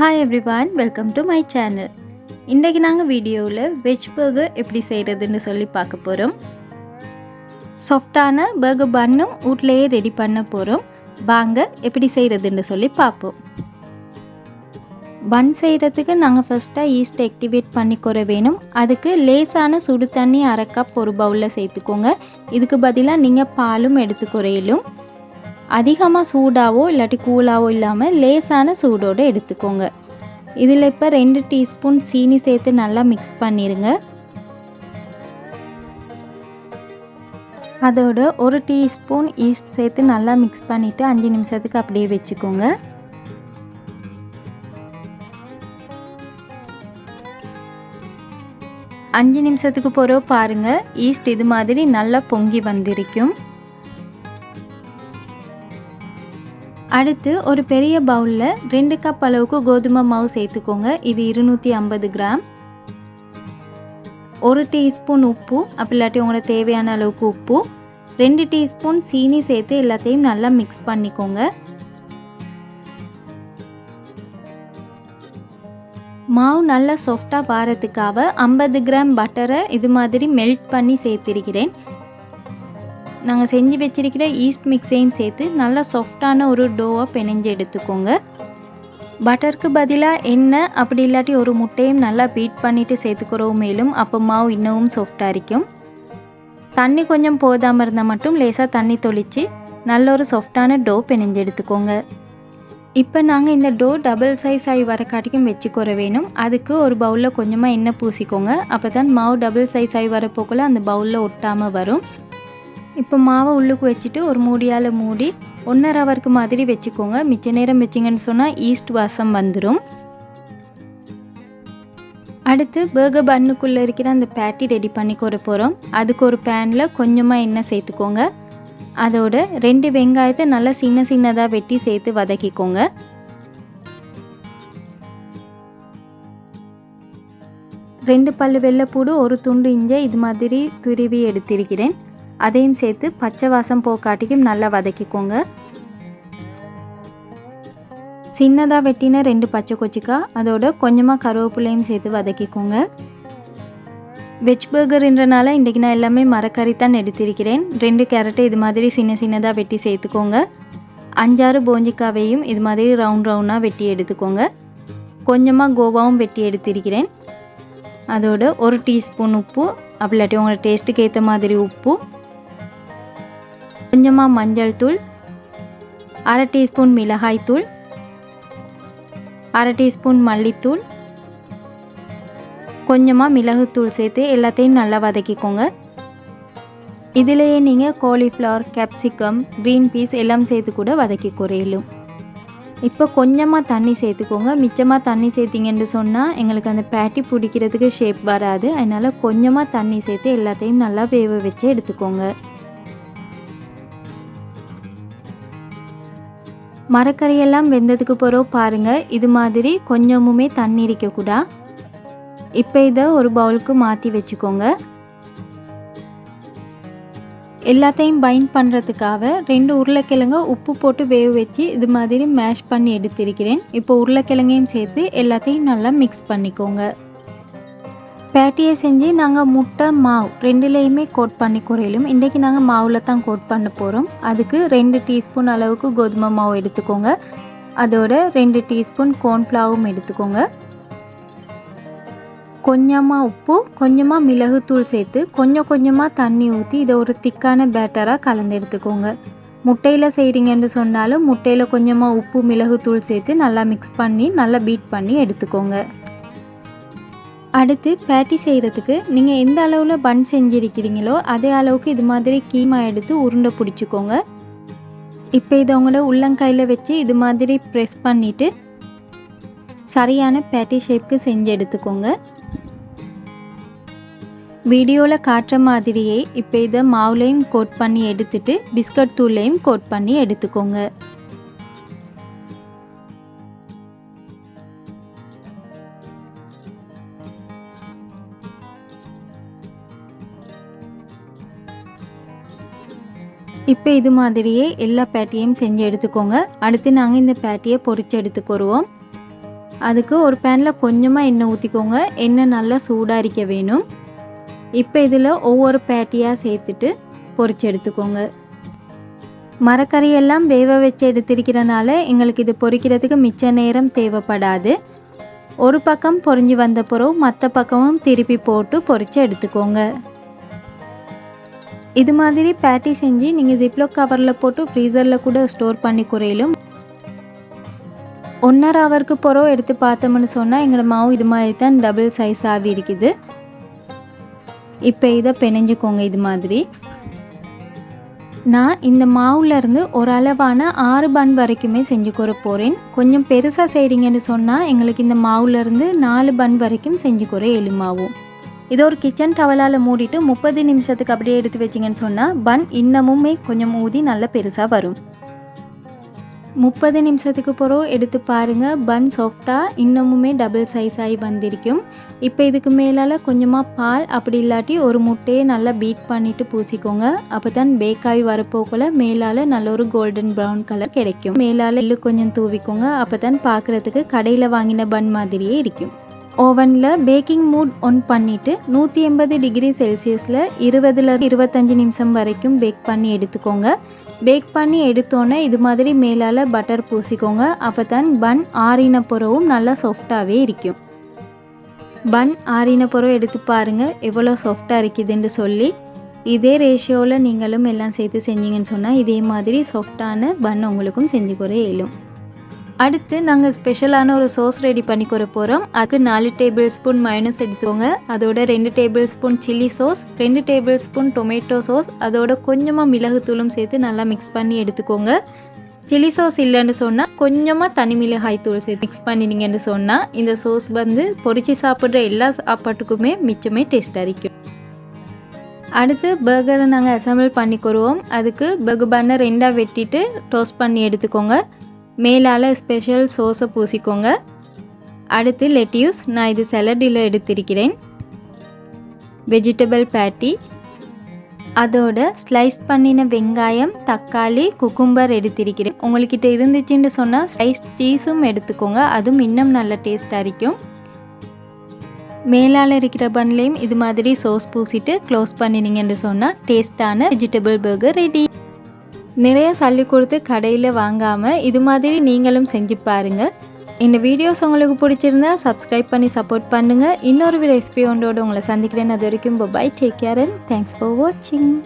Hi everyone welcome to my channel இன்றைக்கு நாங்கள் வீடியோவில் வெஜ் பர்கர் எப்படி செய்கிறதுன்னு சொல்லி பார்க்க போகிறோம் சாஃப்டான பர்கர் பன்னும் வீட்லேயே ரெடி பண்ண போகிறோம் வாங்க எப்படி செய்கிறதுன்னு சொல்லி பார்ப்போம். பன் செய்கிறதுக்கு நாங்கள் ஃபஸ்ட்டாக ஈஸ்ட் ஆக்டிவேட் பண்ணிக்கொற வேணும். அதுக்கு லேசான சுடு தண்ணி அரை கப் ஒரு பவுலில் சேர்த்துக்கோங்க. இதுக்கு பதிலாக நீங்கள் பாலும் எடுத்துக்குறையிலும் அதிகமாக சூடாவோ இல்லாட்டி கூலாவோ இல்லாமல் லேசான சூடோடு எடுத்துக்கோங்க. இதில் இப்போ ரெண்டு டீஸ்பூன் சீனி சேர்த்து நல்லா மிக்ஸ் பண்ணிடுங்க அதோட ஒரு டீஸ்பூன் ஈஸ்ட் சேர்த்து நல்லா மிக்ஸ் பண்ணிவிட்டு அஞ்சு நிமிஷத்துக்கு அப்படியே வச்சுக்கோங்க. அஞ்சு நிமிஷத்துக்கு போகிறோம் பாருங்கள் ஈஸ்ட் இது மாதிரி நல்லா பொங்கி வந்திருக்கும். அடுத்து ஒரு பெரிய பவுலில் ரெண்டு கப் அளவுக்கு கோதுமை மாவு சேர்த்துக்கோங்க. இது இருநூற்றி ஐம்பது கிராம். ஒரு டீஸ்பூன் உப்பு அப்படி இல்லாட்டி உங்களோட தேவையான அளவுக்கு உப்பு. ரெண்டு டீஸ்பூன் சீனி சேர்த்து எல்லாத்தையும் நல்லா மிக்ஸ் பண்ணிக்கோங்க. மாவு நல்லா சாஃப்டாக வாரத்துக்காக ஐம்பது கிராம் பட்டரை இது மாதிரி மெல்ட் பண்ணி சேர்த்திருக்கிறேன். நாங்கள் செஞ்சு வச்சிருக்கிற ஈஸ்ட் மிக்ஸையும் சேர்த்து நல்லா சாஃப்டான ஒரு டோவாக பிணைஞ்சு எடுத்துக்கோங்க. பட்டருக்கு பதிலாக எண்ணெய் அப்படி இல்லாட்டி ஒரு முட்டையும் நல்லா பீட் பண்ணிவிட்டு சேர்த்துக்கிறோம். மேலும் அப்போ மாவு இன்னமும் சாஃப்டாக இருக்கும் தண்ணி கொஞ்சம் போதாமல் இருந்தால் மட்டும் லேசாக தண்ணி தொளித்து நல்ல ஒரு சாஃப்டான டோ பிணைஞ்சு எடுத்துக்கோங்க. இப்போ நாங்கள் இந்த டோ டபுள் சைஸ் ஆகி வர காட்டிக்கும் வச்சுக்கிற வேணும். அதுக்கு ஒரு பவுலில் கொஞ்சமாக எண்ணெய் பூசிக்கோங்க. அப்போ தான் மாவு டபுள் சைஸ் ஆகி வரப்போக்குள்ள அந்த பவுலில் ஒட்டாமல் வரும். இப்போ மாவை உள்ளுக்கு வச்சுட்டு ஒரு மூடியால் மூடி ஒன்றரை ஹவருக்கு மாதிரி வச்சுக்கோங்க. மிச்ச நேரம் வச்சிங்கன்னு சொன்னால் ஈஸ்ட் வாசம் வந்துடும் அடுத்து பேர்கர் பண்ணுக்குள்ளே இருக்கிற அந்த பேட்டி ரெடி பண்ணி கொற போகிறோம் அதுக்கு ஒரு பேனில் கொஞ்சமாக எண்ணெய் சேர்த்துக்கோங்க. அதோட ரெண்டு வெங்காயத்தை நல்லா சின்ன சின்னதாக வெட்டி சேர்த்து வதக்கிக்கோங்க. ரெண்டு பல்லு வெள்ளைப்பூடு ஒரு துண்டு இஞ்சை இது மாதிரி துருவி எடுத்திருக்கிறேன். அதையும் சேர்த்து பச்சை வாசம் போக்காட்டிக்கும் நல்லா வதக்கிக்கோங்க. சின்னதாக வெட்டின ரெண்டு பச்சை கொச்சிக்காய் அதோட கொஞ்சமாக கருவேப்பிலையும் சேர்த்து வதக்கிக்கோங்க. வெஜ் பர்கர்ன்றனால இன்றைக்கி நான் எல்லாமே மரக்கறி தான் எடுத்திருக்கிறேன். ரெண்டு கேரட்டை இது மாதிரி சின்ன சின்னதாக வெட்டி சேர்த்துக்கோங்க. அஞ்சாறு போஞ்சிக்காவையும் இது மாதிரி ரவுண்ட் ரவுண்டாக வெட்டி எடுத்துக்கோங்க. கொஞ்சமாக கோவாவும் வெட்டி எடுத்திருக்கிறேன். அதோட ஒரு டீஸ்பூன் உப்பு அப்படி இல்லாட்டி உங்களோட டேஸ்ட்டுக்கு ஏற்ற மாதிரி உப்பு. கொஞ்சமாக மஞ்சள் தூள் அரை டீஸ்பூன் மிளகாய் தூள் அரை டீஸ்பூன் மல்லித்தூள் கொஞ்சமாக மிளகுத்தூள் சேர்த்து எல்லாத்தையும் நல்லா வதக்கிக்கோங்க. இதிலேயே நீங்கள் காலிஃப்ளவர் கேப்சிகம் க்ரீன் பீஸ் எல்லாம் சேர்த்து கூட வதக்கி குறையிலும். இப்போ கொஞ்சமாக தண்ணி சேர்த்துக்கோங்க. மிச்சமாக தண்ணி சேர்த்திங்கன்னு சொன்னால் எங்களுக்கு அந்த பேட்டி பிடிக்கிறதுக்கு ஷேப் வராது. அதனால் கொஞ்சமாக தண்ணி சேர்த்து எல்லாத்தையும் நல்லா வேக வச்சு எடுத்துக்கோங்க. மரக்கறியெல்லாம் வெந்ததுக்கு பிறகு பாருங்கள் இது மாதிரி கொஞ்சமுமே தண்ணி இருக்கக்கூடா இப்போ இதை ஒரு பவுலுக்கு மாற்றி வச்சுக்கோங்க. எல்லாத்தையும் பைண்ட் பண்ணுறதுக்காக ரெண்டு உருளைக்கிழங்க உப்பு போட்டு வேக வச்சு இது மாதிரி மேஷ் பண்ணி எடுத்திருக்கிறேன். இப்போ உருளைக்கிழங்கையும் சேர்த்து எல்லாத்தையும் நல்லா மிக்ஸ் பண்ணிக்கோங்க. பேட்டியை செஞ்சு நாங்கள் முட்டை மாவு ரெண்டுலேயுமே கோட் பண்ணி குறையிலும். இன்றைக்கி நாங்கள் மாவில் தான் கோட் பண்ண போகிறோம் அதுக்கு ரெண்டு டீஸ்பூன் அளவுக்கு கோதுமை மாவு எடுத்துக்கோங்க. அதோட ரெண்டு டீஸ்பூன் கோர்ன்ஃப்ளவரும் எடுத்துக்கோங்க. கொஞ்சமாக உப்பு கொஞ்சமாக மிளகுத்தூள் சேர்த்து கொஞ்சம் கொஞ்சமாக தண்ணி ஊற்றி இதை ஒரு திக்கான பேட்டராக கலந்து எடுத்துக்கோங்க. முட்டையில் செய்கிறீங்கன்னு சொன்னாலும் முட்டையில் கொஞ்சமாக உப்பு மிளகுத்தூள் சேர்த்து நல்லா மிக்ஸ் பண்ணி நல்லா பீட் பண்ணி எடுத்துக்கோங்க. அடுத்து பேட்டி செய்கிறதுக்கு நீங்கள் எந்த அளவில் பன் செஞ்சுருக்கிறீங்களோ அதே அளவுக்கு இது மாதிரி கீமா எடுத்து உருண்டை பிடிச்சிக்கோங்க. இப்போ இதை உங்களோட உள்ளங்கையில் வச்சு இது மாதிரி ப்ரெஸ் பண்ணிவிட்டு சரியான பேட்டி ஷேப்க்கு செஞ்சு எடுத்துக்கோங்க. வீடியோவில் காட்டுற மாதிரியே இப்போ இதை மாவுலையும் கோட் பண்ணி எடுத்துட்டு பிஸ்கட் தூள்லேயும் கோட் பண்ணி எடுத்துக்கோங்க. இப்போ இது மாதிரியே எல்லா பேட்டியும் செஞ்சு எடுத்துக்கோங்க. அடுத்து நாங்கள் இந்த பேட்டியை பொறிச்சு எடுத்துக்கொருவோம் அதுக்கு ஒரு பேனில் கொஞ்சமாக எண்ணெய் ஊற்றிக்கோங்க எண்ணெய் நல்லா சூடாக இருக்க வேணும். இப்போ இதில் ஒவ்வொரு பேட்டியாக சேர்த்துட்டு பொறிச்சு எடுத்துக்கோங்க. மரக்கறியெல்லாம் வேக வச்சு எடுத்திருக்கிறனால எங்களுக்கு இது பொறிக்கிறதுக்கு மிச்ச நேரம் தேவைப்படாது. ஒரு பக்கம் பொரிஞ்சு வந்த பிறகு மற்ற பக்கமும் திருப்பி போட்டு பொறிச்சு எடுத்துக்கோங்க. இது மாதிரி பேட்டி செஞ்சு நீங்கள் ஜிப்லோ கவரில் போட்டு ஃப்ரீசரில் கூட ஸ்டோர் பண்ணி குறையிலும். ஒன்றரை ஹவருக்கு பிறகு எடுத்து பார்த்தோம்னு சொன்னால் எங்களோட மாவு இது மாதிரி தான் டபுள் சைஸ் ஆகி இருக்குது. இப்போ இதை பிணைஞ்சிக்கோங்க இது மாதிரி. நான் இந்த மாவுலேருந்து ஒரு அளவான ஆறு பன் வரைக்குமே செஞ்சு கொற போகிறேன் கொஞ்சம் பெருசாக செய்கிறீங்கன்னு சொன்னால் எங்களுக்கு இந்த மாவுலேருந்து நாலு பன் வரைக்கும் செஞ்சு கொற எலுமாவும். இதை ஒரு கிச்சன் டவலால் மூடிட்டு முப்பது நிமிஷத்துக்கு அப்படியே எடுத்து வச்சிங்கன்னு சொன்னால் பன் இன்னமுமே கொஞ்சம் ஊதி நல்ல பெருசாக வரும். முப்பது நிமிஷத்துக்கு பிறகு எடுத்து பாருங்கள் பன் சாஃப்டாக இன்னமுமே டபுள் சைஸ் ஆகி வந்திருக்கும். இப்போ இதுக்கு மேலால் கொஞ்சமாக பால் அப்படி இல்லாட்டி ஒரு முட்டையை நல்லா பீட் பண்ணிவிட்டு பூசிக்கோங்க. அப்போ தான் பேக்காகி வரப்போக்குள்ள மேலால் நல்ல ஒரு கோல்டன் ப்ரௌன் கலர் கிடைக்கும். மேலால் இல்லு கொஞ்சம் தூவிக்கோங்க. அப்போ தான் பார்க்குறதுக்கு கடையில் வாங்கின பன் மாதிரியே இருக்கும். ஓவனில் பேக்கிங் மூட் ஒன் பண்ணிவிட்டு நூற்றி எண்பது டிகிரி செல்சியஸில் இருபதுல இருபத்தஞ்சி நிமிஷம் வரைக்கும் பேக் பண்ணி எடுத்துக்கோங்க. பேக் பண்ணி எடுத்தோன்னே இது மாதிரி மேலால் பட்டர் பூசிக்கோங்க. அப்போ தான் பன் ஆறின புறவும் நல்லா சாஃப்டாகவே இருக்கும். பன் ஆறின புறம் எடுத்து பாருங்கள் எவ்வளோ சாஃப்டாக இருக்குதுன்னு சொல்லி. இதே ரேஷியோவில் நீங்களும் எல்லாம் சேர்த்து செஞ்சீங்கன்னு சொன்னால் இதே மாதிரி சாஃப்டான பன் உங்களுக்கும் செஞ்சு குற இயலும் அடுத்து நாங்கள் ஸ்பெஷலான ஒரு சோஸ் ரெடி பண்ணி போகிறோம் அதுக்கு நாலு டேபிள் ஸ்பூன் மைனஸ் எடுத்துக்கோங்க. அதோட ரெண்டு டேபிள் ஸ்பூன் சில்லி சோஸ் ரெண்டு டேபிள் ஸ்பூன் டொமேட்டோ சோஸ் அதோட கொஞ்சமாக மிளகுத்தூளும் சேர்த்து நல்லா மிக்ஸ் பண்ணி எடுத்துக்கோங்க. சில்லி சோஸ் இல்லைன்னு சொன்னால் கொஞ்சமாக தனி மிளகாய் தூள் சேர்த்து மிக்ஸ் பண்ணினீங்கன்னு சொன்னால் இந்த சோஸ் வந்து பொறிச்சு சாப்பிட்ற எல்லா சாப்பாட்டுக்குமே மிச்சமே டேஸ்ட்டாக இருக்கும் அடுத்து பர்கரை நாங்கள் அசம்பிள் பண்ணி கொருவோம் அதுக்கு பர்கர் பண்ணை ரெண்டாக வெட்டிட்டு டோஸ்ட் பண்ணி எடுத்துக்கோங்க. மேலால் ஸ்பெஷல் சோஸை பூசிக்கோங்க. அடுத்து லெட்யூஸ் நான் இது செலடியில் எடுத்திருக்கிறேன். வெஜிடபிள் பேட்டி அதோட ஸ்லைஸ் பண்ணின வெங்காயம் தக்காளி குக்கும்பர் எடுத்திருக்கிறேன். உங்கள்கிட்ட இருந்துச்சுன்னு சொன்னால் ஸ்லைஸ் சீஸும் எடுத்துக்கோங்க. அதுவும் இன்னும் நல்ல டேஸ்ட்டாக இருக்கும். மேலால் இருக்கிற பன்லேயும் இது மாதிரி சோஸ் பூசிட்டு க்ளோஸ் பண்ணினீங்கன்னு சொன்னால் டேஸ்டான வெஜிடபிள் பர்கர் ரெடி நிறைய சல்லி கொடுத்து கடையில் வாங்காமல் இது மாதிரி நீங்களும் செஞ்சு பாருங்கள் இந்த வீடியோஸ் உங்களுக்கு பிடிச்சிருந்தா சப்ஸ்கிரைப் பண்ணி சப்போர்ட் பண்ணுங்கள் இன்னொரு ரெசிபி ஒன்றோடு உங்களை சந்திக்கிறேன். அது வரைக்கும் bye take care and thanks for வாட்சிங்